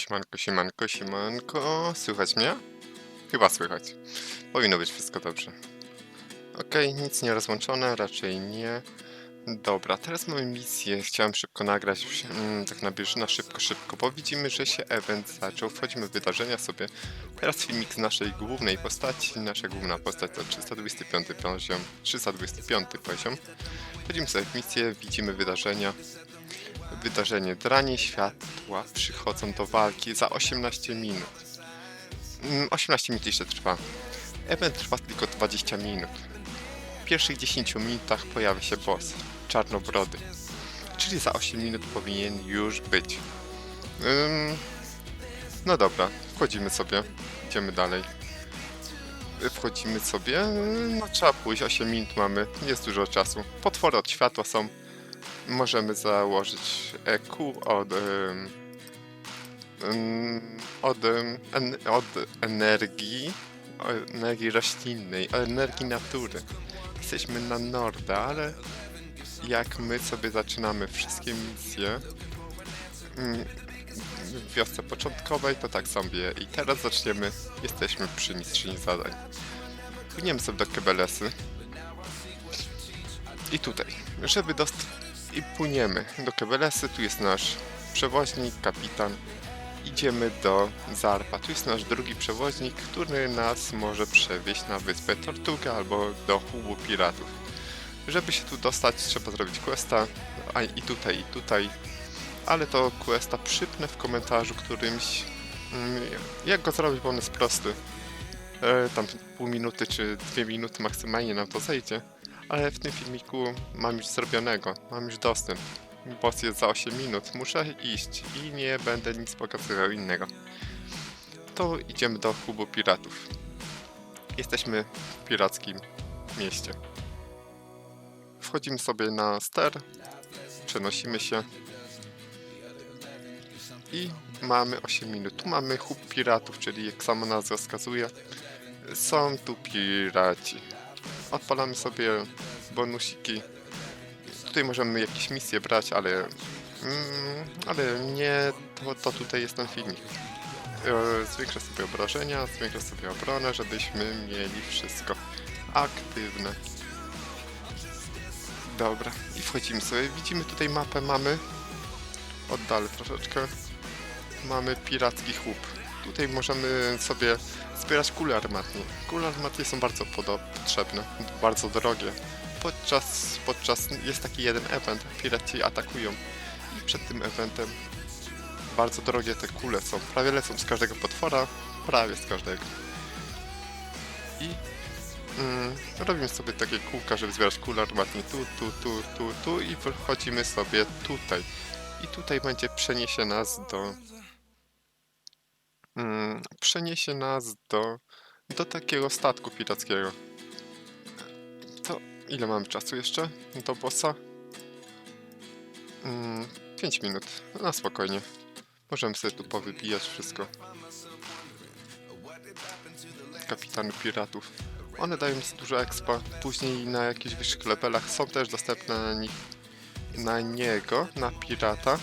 Siemanko, siemanko, siemanko. Słychać mnie? Chyba słychać. Powinno być wszystko dobrze. Okej, nic nie rozłączone, raczej nie. Dobra, teraz mamy misję. Chciałem szybko nagrać, mm, tak na na szybko, szybko, bo widzimy, że się event zaczął. Wchodzimy w wydarzenia sobie. Teraz filmik z naszej głównej postaci. Nasza główna postać to 325 poziom. 325 poziom. Wchodzimy sobie w misję, widzimy wydarzenia. Wydarzenie Dranie Światła przychodzą do walki za 18 minut. Mm, 18 minut jeszcze trwa. Event trwa tylko 20 minut. W pierwszych 10 minutach pojawia się boss, czarnobrody. Czyli za 8 minut powinien już być. Ym, no dobra, wchodzimy sobie, idziemy dalej. Wchodzimy sobie, no trzeba pójść, 8 minut mamy, jest dużo czasu. Potwory od światła są, możemy założyć EQ od, od, od energii, energii roślinnej, o energii natury. Jesteśmy na Norda, ale jak my sobie zaczynamy wszystkie misje ym, w wiosce początkowej, to tak sobie. I teraz zaczniemy, jesteśmy przy mistrzyni zadań. Płyniemy sobie do Kebelesy. I tutaj, żeby dostać i płyniemy do Kebelesy. Tu jest nasz przewoźnik, kapitan. Idziemy do Zarpa. Tu jest nasz drugi przewoźnik, który nas może przewieźć na wyspę Tortuga albo do hubu piratów. Żeby się tu dostać, trzeba zrobić questa. A i tutaj, i tutaj. Ale to questa przypnę w komentarzu którymś. Mm, Jak go zrobić, bo on jest prosty. E, Tam pół minuty czy dwie minuty maksymalnie nam to zejdzie ale w tym filmiku mam już zrobionego, mam już dostęp. Boss jest za 8 minut, muszę iść i nie będę nic pokazywał innego. To idziemy do hubu piratów. Jesteśmy w pirackim mieście. Wchodzimy sobie na ster, przenosimy się i mamy 8 minut. Tu mamy hub piratów, czyli jak sama nazwa wskazuje, są tu piraci odpalamy sobie bonusiki. Tutaj możemy jakieś misje brać, ale, mm, ale nie to, to tutaj jest ten filmik. E, Zwiększa sobie obrażenia, zwiększa sobie obronę, żebyśmy mieli wszystko aktywne. Dobra, i wchodzimy sobie. Widzimy tutaj mapę, mamy. Oddalę troszeczkę. Mamy piracki hub. Tutaj możemy sobie zbierać kule armatnie. Kule armatnie są bardzo potrzebne, bardzo drogie. Podczas, podczas jest taki jeden event, piraci atakują i przed tym eventem bardzo drogie te kule są. Prawie lecą z każdego potwora, prawie z każdego. I mm, robimy sobie takie kółka, żeby zbierać kule armatnie tu, tu, tu, tu, tu i wychodzimy sobie tutaj. I tutaj będzie przeniesie nas do mm, przeniesie nas do, do takiego statku pirackiego. To ile mamy czasu jeszcze do bossa? Mm, 5 minut, na spokojnie. Możemy sobie tu powybijać wszystko. Kapitany piratów. One dają mi dużo expa. Później na jakichś wyższych levelach są też dostępne na na niego, na pirata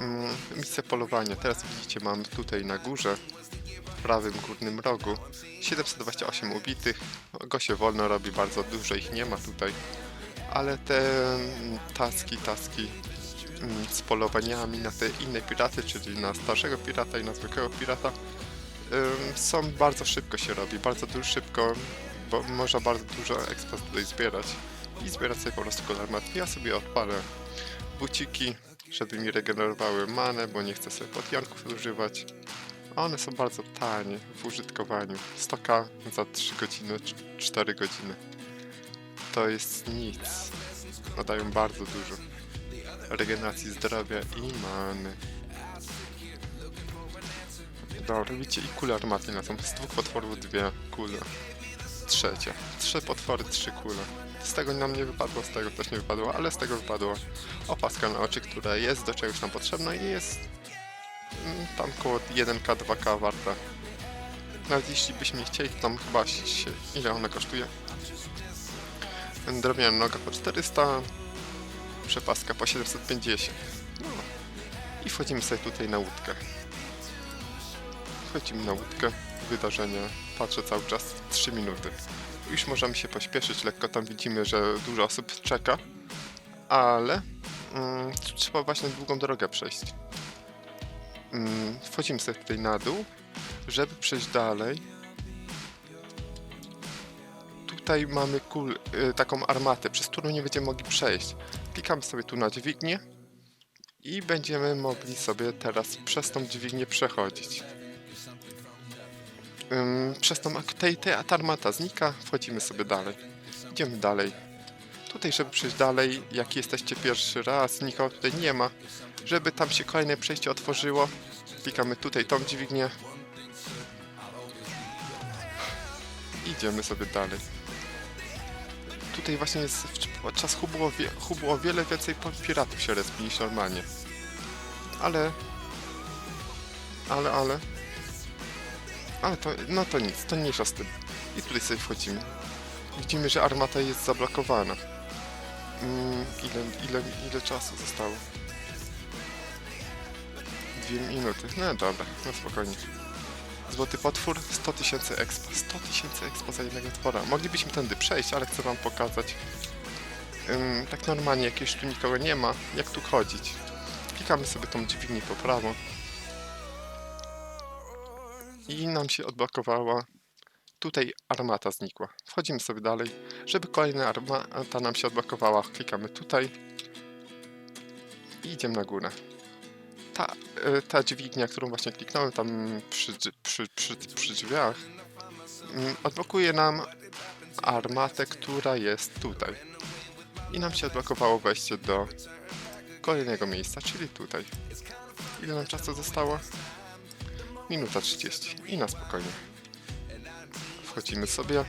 mm, misję polowania. Teraz widzicie, mam tutaj na górze, w prawym górnym rogu, 728 ubitych. Go się wolno robi, bardzo dużo ich nie ma tutaj. Ale te mm, taski, taski mm, z polowaniami na te inne piraty, czyli na starszego pirata i na zwykłego pirata, są bardzo szybko się robi, bardzo dużo szybko, bo można bardzo dużo tutaj zbierać i zbierać sobie po prostu kolor. Ja sobie odpalę buciki, żeby mi regenerowały manę, bo nie chcę sobie podjanków używać. One są bardzo tanie w użytkowaniu. 100k za 3 godziny, czy 4 godziny. To jest nic. Nadają bardzo dużo. Regeneracji zdrowia i many. Dobra, widzicie, i kule armatnie są. Z dwóch potworów dwie kule. Trzecia. Trzy potwory, trzy kule. Z tego nam nie wypadło, z tego też nie wypadło, ale z tego wypadła opaska na oczy, która jest do czegoś nam potrzebna i jest mm, tam koło 1k, 2k warta. Nawet jeśli byśmy chcieli, tam chyba się, ile ona kosztuje? Drewniana noga po 400, przepaska po 750. No. I wchodzimy sobie tutaj na łódkę. Wchodzimy na łódkę, wydarzenie, patrzę cały czas 3 minuty. Już możemy się pośpieszyć, lekko tam widzimy, że dużo osób czeka, ale mm, trzeba właśnie długą drogę przejść. Mm, wchodzimy sobie tutaj na dół, żeby przejść dalej. Tutaj mamy kul, y, taką armatę, przez którą nie będziemy mogli przejść. Klikamy sobie tu na dźwignię i będziemy mogli sobie teraz przez tą dźwignię przechodzić. Przez tą tej, ta armata znika, wchodzimy sobie dalej. Idziemy dalej. Tutaj, żeby przejść dalej, jak jesteście pierwszy raz, nikogo tutaj nie ma. Żeby tam się kolejne przejście otworzyło, klikamy tutaj tą dźwignię. Idziemy sobie dalej. Tutaj właśnie jest podczas hubu o, wie, hubu o wiele więcej piratów się respi niż normalnie. Ale... Ale, ale... Ale to, no to nic, to mniejsza z tym. I tutaj sobie wchodzimy. Widzimy, że armata jest zablokowana. Mm, ile, ile, ile czasu zostało? Dwie minuty. No dobra, no spokojnie. Złoty potwór, 100 tysięcy expa. 100 tysięcy expa za jednego twora. Moglibyśmy tędy przejść, ale chcę wam pokazać. Ym, tak normalnie, jak już tu nikogo nie ma, jak tu chodzić. Klikamy sobie tą dźwignię po prawo. I nam się odblokowała. Tutaj armata znikła. Wchodzimy sobie dalej. Żeby kolejna armata nam się odblokowała, klikamy tutaj. I idziemy na górę. Ta, y, ta dźwignia, którą właśnie kliknąłem tam przy, przy, przy, przy drzwiach, mm, odblokuje nam armatę, która jest tutaj. I nam się odblokowało wejście do kolejnego miejsca, czyli tutaj. Ile nam czasu zostało? Minuta 30 i na spokojnie. Wchodzimy sobie.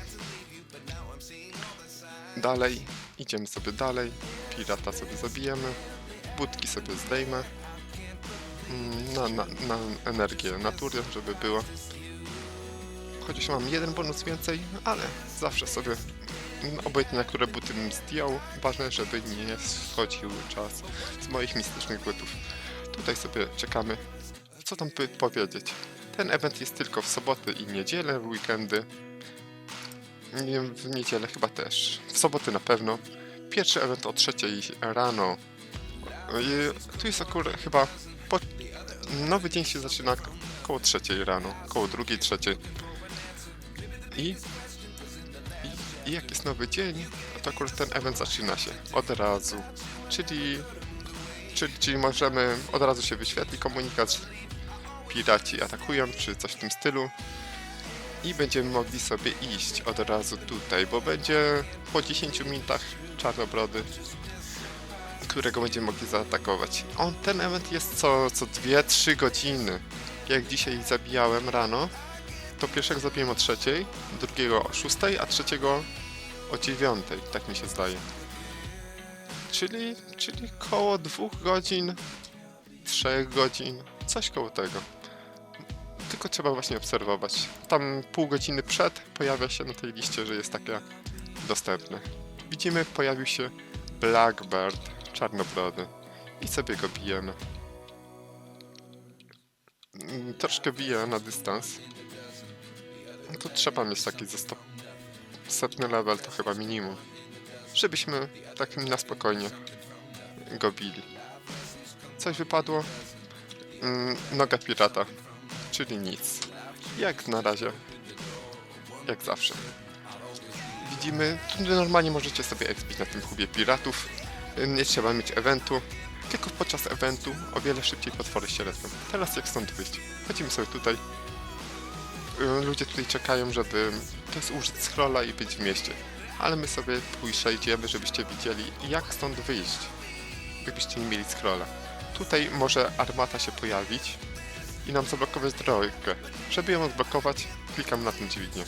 Dalej, idziemy sobie dalej. Pirata sobie zabijemy. Budki sobie zdejmę. Mm, Na, na, na energię natury, żeby było. Chociaż mam jeden bonus więcej, ale zawsze sobie obojętnie na które buty bym zdjął. Ważne, żeby nie schodził czas z moich mistycznych butów. Tutaj sobie czekamy. Co tam powiedzieć? Ten event jest tylko w soboty i niedzielę, w weekendy. W niedzielę chyba też. W soboty na pewno. Pierwszy event o trzeciej rano. I tu jest akurat chyba po... nowy dzień się zaczyna ko- koło trzeciej rano, koło drugiej, trzeciej. I, i, jak jest nowy dzień, to akurat ten event zaczyna się od razu. Czyli, czyli, czyli możemy od razu się wyświetli komunikat, piraci atakują, czy coś w tym stylu. I będziemy mogli sobie iść od razu tutaj, bo będzie po 10 minutach czarnobrody, którego będziemy mogli zaatakować. On, ten event jest co, co 2-3 godziny. Jak dzisiaj zabijałem rano, to pierwszego zabiłem o trzeciej, drugiego o 6, a trzeciego o 9, tak mi się zdaje. Czyli, czyli koło 2 godzin, 3 godzin, coś koło tego. Tylko trzeba właśnie obserwować. Tam pół godziny przed pojawia się na tej liście, że jest takie dostępne. Widzimy, pojawił się Blackbird, czarnobrody. I sobie go bijemy. Mm, Troszkę bije na dystans. Tu trzeba mieć taki ze 100 setny level, to chyba minimum. Żebyśmy tak na spokojnie go bili. Coś wypadło? Mm, Noga pirata czyli nic. Jak na razie. Jak zawsze. Widzimy, normalnie możecie sobie expić na tym hubie piratów. Nie trzeba mieć eventu. Tylko podczas eventu o wiele szybciej potwory się respią. Teraz jak stąd wyjść? Chodzimy sobie tutaj. Y, Ludzie tutaj czekają, żeby to jest użyć scrolla i być w mieście. Ale my sobie przejdziemy, żebyście widzieli jak stąd wyjść. Gdybyście nie mieli scrolla. Tutaj może armata się pojawić i nam zablokować drogę. Żeby ją odblokować, klikam na tę dźwignię.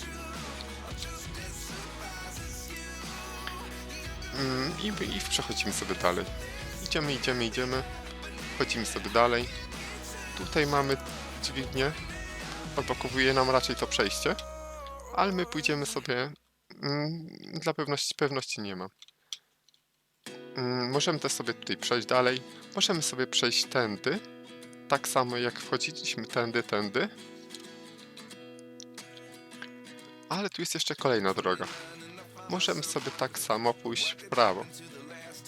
Mm, I, I przechodzimy sobie dalej. Idziemy, idziemy, idziemy. Chodzimy sobie dalej. Tutaj mamy dźwignię. Odblokowuje nam raczej to przejście. Ale my pójdziemy sobie... Mm, dla pewności, pewności nie ma. Mm, możemy też sobie tutaj przejść dalej. Możemy sobie przejść tędy tak samo jak wchodziliśmy tędy, tędy. Ale tu jest jeszcze kolejna droga. Możemy sobie tak samo pójść w prawo.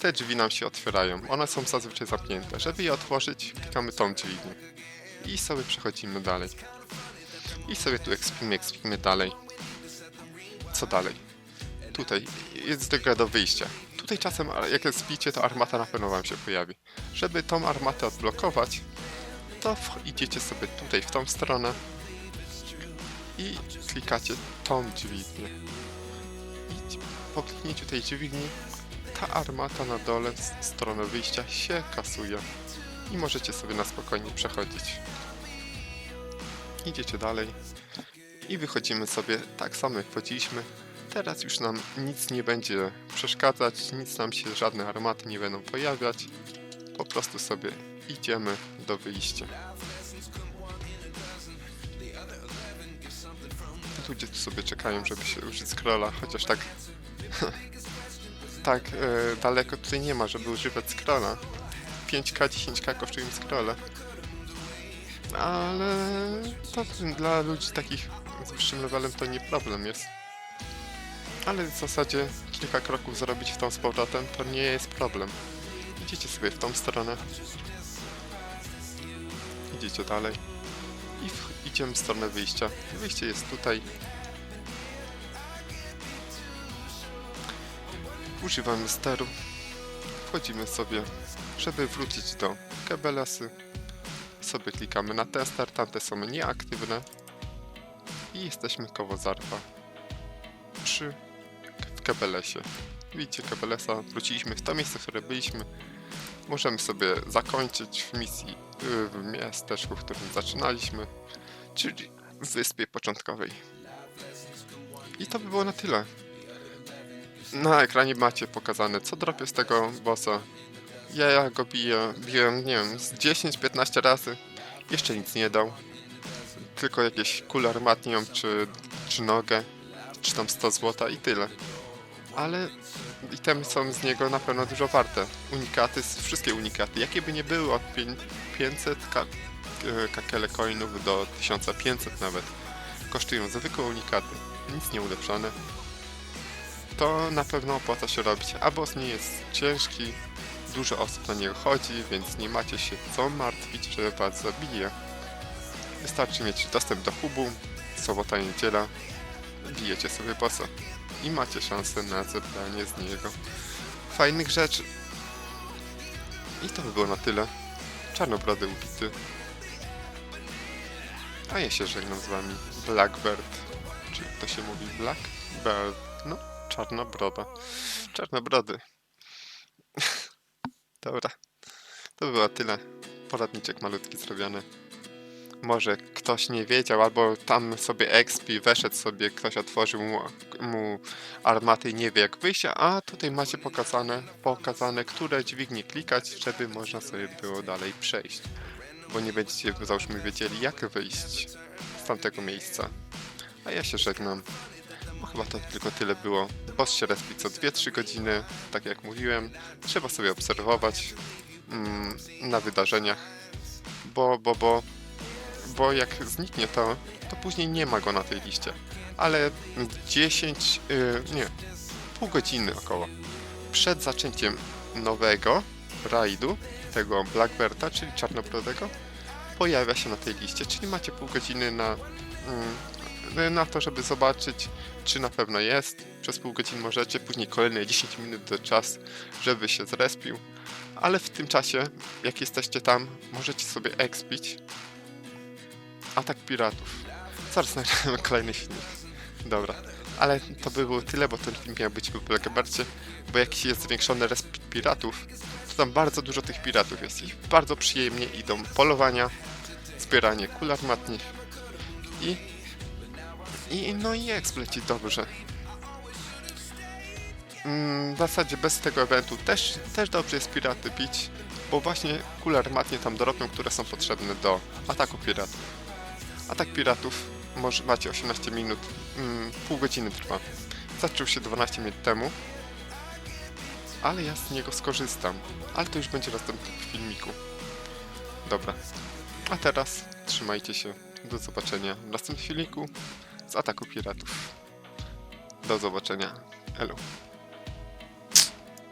Te drzwi nam się otwierają. One są zazwyczaj zamknięte. Żeby je otworzyć, klikamy tą dźwignię. I sobie przechodzimy dalej. I sobie tu ekspimy, ekspimy dalej. Co dalej? Tutaj jest droga do wyjścia. Tutaj czasem, jak spicie, to armata na pewno wam się pojawi. Żeby tą armatę odblokować, to idziecie sobie tutaj w tą stronę i klikacie tą dźwignię. I po kliknięciu tej dźwigni ta armata na dole z strony wyjścia się kasuje i możecie sobie na spokojnie przechodzić. Idziecie dalej i wychodzimy sobie tak samo jak wchodziliśmy. Teraz już nam nic nie będzie przeszkadzać, nic nam się, żadne armaty nie będą pojawiać. Po prostu sobie idziemy do wyjścia. Ludzie tu sobie czekają, żeby się użyć scrolla, chociaż tak tak e, daleko tutaj nie ma, żeby używać scrolla. 5K, 10K kosztują scrolle. Ale to dla ludzi takich z wyższym levelem to nie problem jest. Ale w zasadzie kilka kroków zrobić w tą z powrotem to nie jest problem. Idziecie sobie w tą stronę. Idziecie dalej. I idziemy w stronę wyjścia. Wyjście jest tutaj. Używamy steru. Wchodzimy sobie, żeby wrócić do Kebelasy. Sobie klikamy na tester, tamte są nieaktywne. I jesteśmy koło Zarpa. Przy w Kebelesie. Widzicie Kebelesa, wróciliśmy w to miejsce, w które byliśmy. Możemy sobie zakończyć w misji y, w miasteczku, w którym zaczynaliśmy, czyli w wyspie początkowej. I to by było na tyle. Na ekranie macie pokazane, co dropię z tego bossa. Ja go biję, biłem, nie wiem, z 10-15 razy. Jeszcze nic nie dał. Tylko jakieś kule armatnią, czy, czy nogę, czy tam 100 złota i tyle. Ale itemy są z niego na pewno dużo warte. Unikaty, wszystkie unikaty, jakie by nie były od pię- 500 ka e, kakele coinów do 1500 nawet, kosztują zwykłe unikaty, nic nie ulepszone. To na pewno opłaca się robić, a boss nie jest ciężki, dużo osób na niego chodzi, więc nie macie się co martwić, że was zabije. Wystarczy mieć dostęp do hubu, sobota, niedziela, bijecie sobie bossa i macie szansę na zebranie z niego fajnych rzeczy. I to by było na tyle. Czarnobrody ubity. A ja się żegnam z wami. Blackbird. Czy to się mówi Blackbird? No, czarnobroda. Czarnobrody. Dobra. To było tyle. Poradniczek malutki zrobiony. Może ktoś nie wiedział, albo tam sobie expi, weszedł sobie, ktoś otworzył mu, mu armaty i nie wie jak wyjść, a tutaj macie pokazane, pokazane, które dźwignie klikać, żeby można sobie było dalej przejść. Bo nie będziecie, załóżmy, wiedzieli jak wyjść z tamtego miejsca. A ja się żegnam. Bo chyba to tylko tyle było. Boss się respi co 2-3 godziny, tak jak mówiłem. Trzeba sobie obserwować mm, na wydarzeniach, bo, bo, bo, bo jak zniknie to, to później nie ma go na tej liście. Ale 10, yy, nie, pół godziny około przed zaczęciem nowego rajdu, tego Blackberta, czyli czarnobrodego, pojawia się na tej liście, czyli macie pół godziny na, mm, na to, żeby zobaczyć, czy na pewno jest. Przez pół godziny możecie, później kolejne 10 minut to czas, żeby się zrespił. Ale w tym czasie, jak jesteście tam, możecie sobie expić atak piratów. Zaraz nagramy kolejny filmik. Dobra, ale to by było tyle, bo ten film miał być w Blackbercie, bo jak jest zwiększony resp piratów, to tam bardzo dużo tych piratów jest i bardzo przyjemnie idą polowania, zbieranie kul armatnych i, i no i leci dobrze. Mm, w zasadzie bez tego eventu też, też dobrze jest piraty bić, bo właśnie kule armatnie tam dropią, które są potrzebne do ataku piratów. Atak piratów może macie 18 minut, mm, pół godziny trwa. Zaczął się 12 minut temu, ale ja z niego skorzystam. Ale to już będzie w następnym filmiku. Dobra, a teraz trzymajcie się. Do zobaczenia w następnym filmiku z ataku piratów. Do zobaczenia. Elo.